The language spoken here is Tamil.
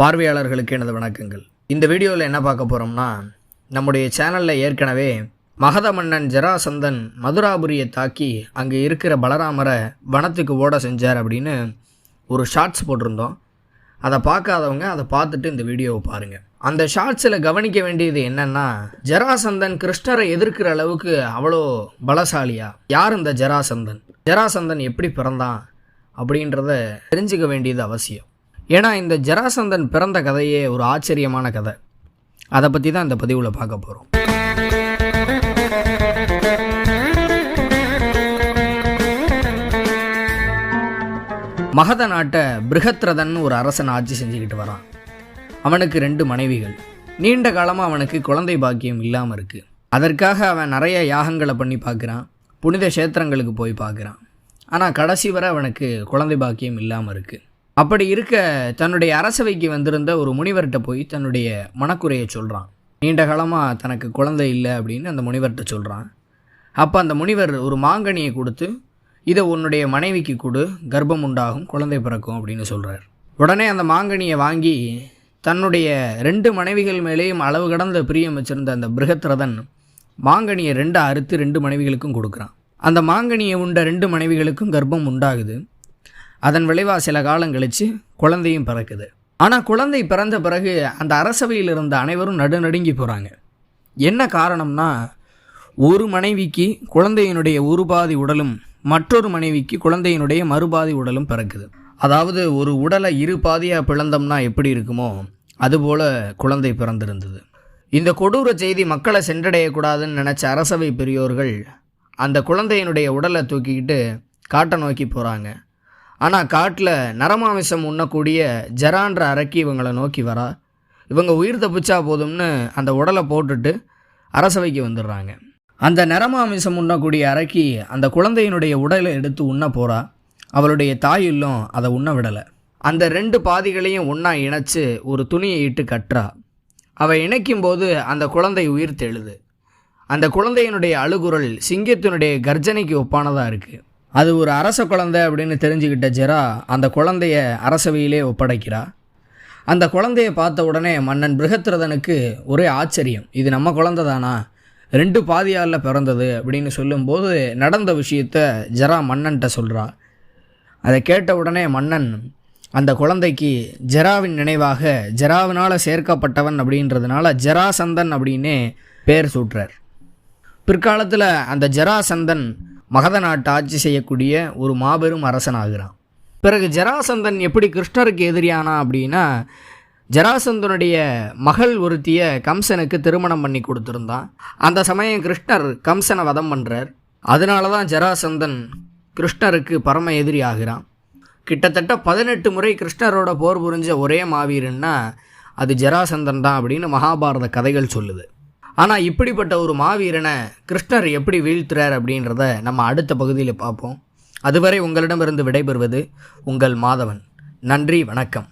பார்வையாளர்களுக்கு எனது வணக்கங்கள். இந்த வீடியோவில் என்ன பார்க்க போகிறோம்னா நம்முடைய சேனலில் ஏற்கனவே மகத மன்னன் ஜராசந்தன் மதுராபுரியை தாக்கி அங்கே இருக்கிற பலராமரை வனத்துக்கு ஓட செஞ்சார் அப்படின்னு ஒரு ஷார்ட்ஸ் போட்டிருந்தோம். அதை பார்க்காதவங்க அதை பார்த்துட்டு இந்த வீடியோவை பாருங்கள் அந்த ஷார்ட்ஸில் கவனிக்க வேண்டியது என்னென்னா ஜராசந்தன் கிருஷ்ணரை எதிர்க்கிற அளவுக்கு அவ்வளோ பலசாலியா? யார் இந்த ஜராசந்தன்? ஜராசந்தன் எப்படி பிறந்தான் அப்படின்றத தெரிஞ்சுக்க வேண்டியது அவசியம். ஏன்னா இந்த ஜராசந்தன் பிறந்த கதையே ஒரு ஆச்சரியமான கதை. அதை பற்றி தான் இந்த பதிவில் பார்க்க போகிறோம் மகத நாட்டை பிருகத்ரதன் ஒரு அரசன் ஆட்சி செஞ்சுக்கிட்டு வரான். அவனுக்கு ரெண்டு மனைவிகள். நீண்ட காலமாக அவனுக்கு குழந்தை பாக்கியம் இல்லாமல் இருக்குது அதற்காக அவன் நிறைய யாகங்களை பண்ணி பார்க்குறான் புனித கஷேத்திரங்களுக்கு போய் பார்க்குறான் ஆனால் கடைசி வரை அவனுக்கு குழந்தை பாக்கியம் இல்லாமல் இருக்குது அப்படி இருக்க தன்னுடைய அரசவைக்கு வந்திருந்த ஒரு முனிவர்கிட்ட போய் தன்னுடைய மனக்குறையை சொல்கிறான் நீண்ட காலமாக தனக்கு குழந்தை இல்லை அப்படின்னு அந்த முனிவர்கிட்ட சொல்கிறான் அப்போ அந்த முனிவர் ஒரு மாங்கனியை கொடுத்து இதை உன்னுடைய மனைவிக்கு கொடு கர்ப்பம் உண்டாகும் குழந்தை பிறக்கும் அப்படின்னு சொல்கிறார் உடனே அந்த மாங்கனியை வாங்கி தன்னுடைய ரெண்டு மனைவிகள் மேலேயும் அளவு கடந்த பிரியம் வச்சிருந்த அந்த பிருகத்ரதன் மாங்கனியை ரெண்டு அறுத்து ரெண்டு மனைவிகளுக்கும் கொடுக்குறான். அந்த மாங்கனியை உண்ட ரெண்டு மனைவிகளுக்கும் கர்ப்பம் உண்டாகுது. அதன் விளைவாக சில காலம் கழித்து குழந்தையும் பிறக்குது. ஆனால் குழந்தை பிறந்த பிறகு அந்த அரசவையில் இருந்த அனைவரும் நடுநடுங்கி போகிறாங்க என்ன காரணம்னா ஒரு மனைவிக்கு குழந்தையினுடைய ஒரு பாதி உடலும் மற்றொரு மனைவிக்கு குழந்தையினுடைய மறுபாதி உடலும் பிறக்குது. அதாவது ஒரு உடலை இரு பாதியாக பிளந்தோம்னா எப்படி இருக்குமோ அதுபோல் குழந்தை பிறந்திருந்தது. இந்த கொடூர செய்தி மக்களை சென்றடையக்கூடாதுன்னு நினச்ச அரசவை பெரியோர்கள் அந்த குழந்தையினுடைய உடலை தூக்கிக்கிட்டு காட்டை நோக்கி போகிறாங்க ஆனால் காட்டில் நரமாமிசம் உண்ணக்கூடிய ஜரான்ற அரக்கி இவங்களை நோக்கி வரா. இவங்க உயிர் தப்பிச்சா போதும்னு அந்த உடலை போட்டுட்டு அரசவைக்கு வந்துடுறாங்க. அந்த நரமாமிசம் உண்ணக்கூடிய அரக்கி அந்த குழந்தையினுடைய உடலை எடுத்து உண்ண போகிறா அவளுடைய தாயுள்ளும் அதை உண்ண விடலை. அந்த ரெண்டு பாதிகளையும் ஒன்றா இணைச்சு ஒரு துணியை இட்டு கட்டுறா. அவள் இணைக்கும் போது அந்த குழந்தை உயிர் தெழுது. அந்த குழந்தையினுடைய அழுகுரல் சிங்கத்தினுடைய கர்ஜனைக்கு ஒப்பானதாக இருக்குது அது ஒரு அரச குழந்தை அப்படின்னு தெரிஞ்சுக்கிட்ட ஜெரா அந்த குழந்தைய அரசவையிலே ஒப்படைக்கிறா. அந்த குழந்தைய பார்த்த உடனே மன்னன் பிருகத்ரதனுக்கு ஒரே ஆச்சரியம். இது நம்ம குழந்தை தானா? ரெண்டு பாதியாரில் பிறந்தது அப்படின்னு சொல்லும்போது நடந்த விஷயத்த ஜெரா மன்னன்ட்ட சொல்கிறா அதை கேட்ட உடனே மன்னன் அந்த குழந்தைக்கு ஜெராவின் நினைவாக ஜெராவினால் சேர்க்கப்பட்டவன் அப்படின்றதுனால ஜெராசந்தன் அப்படின்னே பேர் சூட்டுறார். பிற்காலத்தில் அந்த ஜெராசந்தன் மகத நாட்டை ஆட்சி செய்யக்கூடிய ஒரு மாபெரும் அரசனாகிறான். பிறகு ஜராசந்தன் எப்படி கிருஷ்ணருக்கு எதிரியானா அப்படின்னா ஜராசந்தனுடைய மகள் ஒருத்திய கம்சனுக்கு திருமணம் பண்ணி கொடுத்துருந்தான். அந்த சமயம் கிருஷ்ணர் கம்சனை வதம் பண்ணுறார் அதனால தான் ஜராசந்தன் கிருஷ்ணருக்கு பரம எதிரி ஆகிறான் கிட்டத்தட்ட பதினெட்டு முறை கிருஷ்ணரோட போர் புரிஞ்ச ஒரே மாவீரன்னா அது ஜராசந்தன் தான் அப்படின்னு மகாபாரத கதைகள் சொல்லுது. ஆனால் இப்படிப்பட்ட ஒரு மாவீரனை கிருஷ்ணர் எப்படி வீழ்த்துறார் அப்படின்றத நம்ம அடுத்த பகுதியில் பார்ப்போம். அதுவரை உங்களிடமிருந்து விடைபெறுவது உங்கள் மாதவன். நன்றி வணக்கம்.